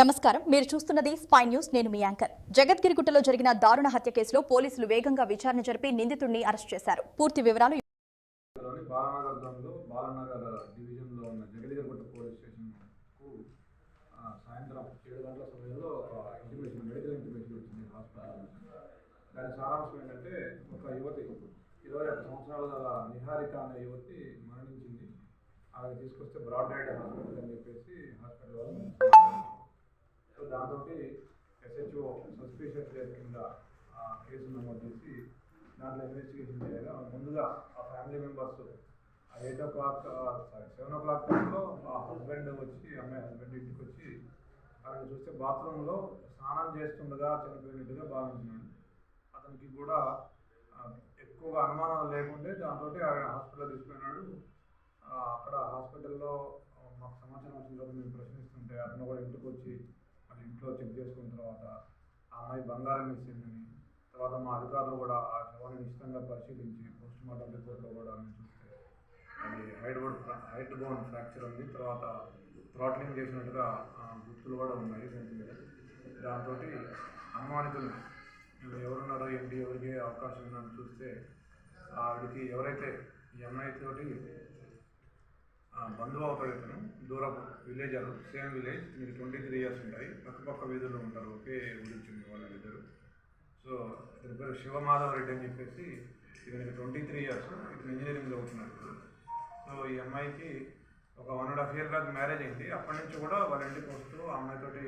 నమస్కారం. మీరు చూస్తున్నది స్పై న్యూస్. నేను మీ యాంకర్. జగద్గిరిగుట్టలో జరిగిన దారుణ హత్య కేసులో పోలీసులు వేగంగా విచారణ జరిపి నిందితుడిని అరెస్ట్ చేశారు. పూర్తి వివరాలు దాని సారాంశం ఏంటంటే ఒక యువతి ఇరవై ఒక్క సంవత్సరాల నిహారిక అనే యువతి మరణించింది. ఆమె తీసుకొస్తే బ్రాడ్ హాస్పిటల్ అని చెప్పేసి హాస్పిటల్ వాళ్ళు సో దాంతో ఎస్హెచ్ఓ సస్పీషియస్ కేసు కింద ఆ, కేసు నమోదు చేసి దాంట్లో ఇన్వెస్టిగేషన్ చేయగా ముందుగా ఆ family members eight o'clock sorry seven o'clock టైంలో ఆ హస్బెండ్ వచ్చి అమ్మాయి హస్బెండ్ ఇంటికి వచ్చి అక్కడ చూస్తే బాత్రూంలో స్నానం చేస్తుండగా చనిపోయినట్టుగా భావించినాడు. అతనికి కూడా ఎక్కువగా అనుమానాలు లేకుంటే దాంతో ఆయన హాస్పిటల్ తీసుకుపోయినాడు. అక్కడ హాస్పిటల్లో మాకు సమాచారం వచ్చిన తర్వాత మేము ప్రశ్నిస్తుంటే అతను కూడా ఇంటికి వచ్చి మళ్ళీ ఇంట్లో చెక్ చేసుకున్న తర్వాత ఆ అమ్మాయి బంగారం ఇచ్చిందని తర్వాత మా అధికారులు కూడా ఆ శవాన్ని నిశ్చితంగా పరిశీలించి పోస్ట్ మార్టం రిపోర్ట్లో కూడా మేము చూస్తే అది hyoid bone hyoid bone fracture ఉంది. తర్వాత థ్రాట్లింగ్ చేసినట్టుగా గుర్తులు కూడా ఉన్నాయి దాని మీద. దాంతో అనుమానితులు. ఎవరున్నారో ఏంటి ఎవరికి అవకాశం ఉందని చూస్తే ఆవిడకి ఎవరైతే ఈ అమ్మాయి తోటి బంధువు అవుతాడు ఇతను దూరపు విలేజర్ సేమ్ విలేజ్ మీరు ట్వంటీ త్రీ ఇయర్స్ ఉంటాయి. పక్క పక్క వీధుల్లో ఉంటారు. ఒకే ఊరికి వాళ్ళిద్దరు. సో ఇతని పేరు శివమాధవ రెడ్డి అని చెప్పేసి ఇతనికి ట్వంటీ త్రీ ఇయర్స్ ఇతను ఇంజనీరింగ్ ఉంటున్నాడు సో ఈ అమ్మాయికి ఒక one and half year back marriage అయింది. అప్పటి నుంచి కూడా వాళ్ళ ఇంటికి వస్తూ ఆ అమ్మాయితోటి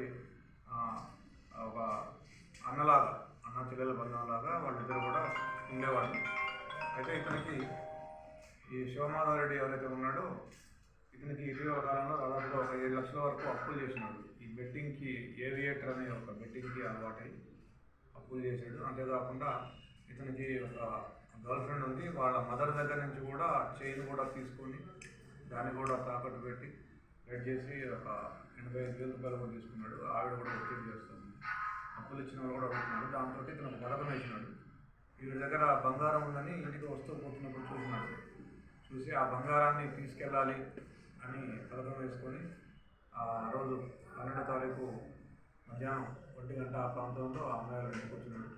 ఒక అన్నలాగా అన్న చెల్లెల బంధంలాగా వాళ్ళిద్దరు కూడా ఉండేవాళ్ళు. అయితే ఇతనికి ఈ శివమాధవ రెడ్డి ఎవరైతే ఉన్నాడో ఇతనికి ఇటీవల కాలంలో దాదాపుగా ఒక ఏడు లక్షల వరకు అప్పులు చేసినాడు. ఈ బెట్టింగ్కి ఏవియేటర్ అనే ఒక బెట్టింగ్కి అలవాటై అప్పులు చేశాడు. అంతేకాకుండా ఇతనికి ఒక గర్ల్ ఫ్రెండ్ ఉంది. వాళ్ళ మదర్ దగ్గర నుంచి కూడా చైన్ కూడా తీసుకొని దాన్ని కూడా తాకట్టు పెట్టి రెడ్ చేసి ఒక ఎనభై ఐదు వేల రూపాయలు కూడా తీసుకున్నాడు. ఆవిడ కూడా ఒత్తిడి చేస్తుంది. అప్పులు ఇచ్చిన వాళ్ళు కూడా అడుగుతున్నాడు దాంతో ఇతను బలకం వేసినాడు. వీడి దగ్గర బంగారం ఉందని ఇంటికి వస్తూ పోతున్నప్పుడు చూసినాడు. చూసి ఆ బంగారాన్ని తీసుకెళ్ళాలి. అని పథకం వేసుకొని ఆ రోజు పన్నెండో తారీఖు మధ్యాహ్నం ఒంటి గంట ఆ ప్రాంతంలో ఆ అమ్మాయి ఇంటికి వచ్చినాడు.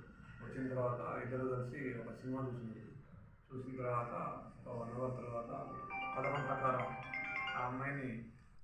వచ్చిన తర్వాత ఇద్దరు కలిసి ఒక సినిమా చూసింది చూసిన తర్వాత ఒక వన్ అవర్ తర్వాత పథకం ప్రకారం ఆ అమ్మాయిని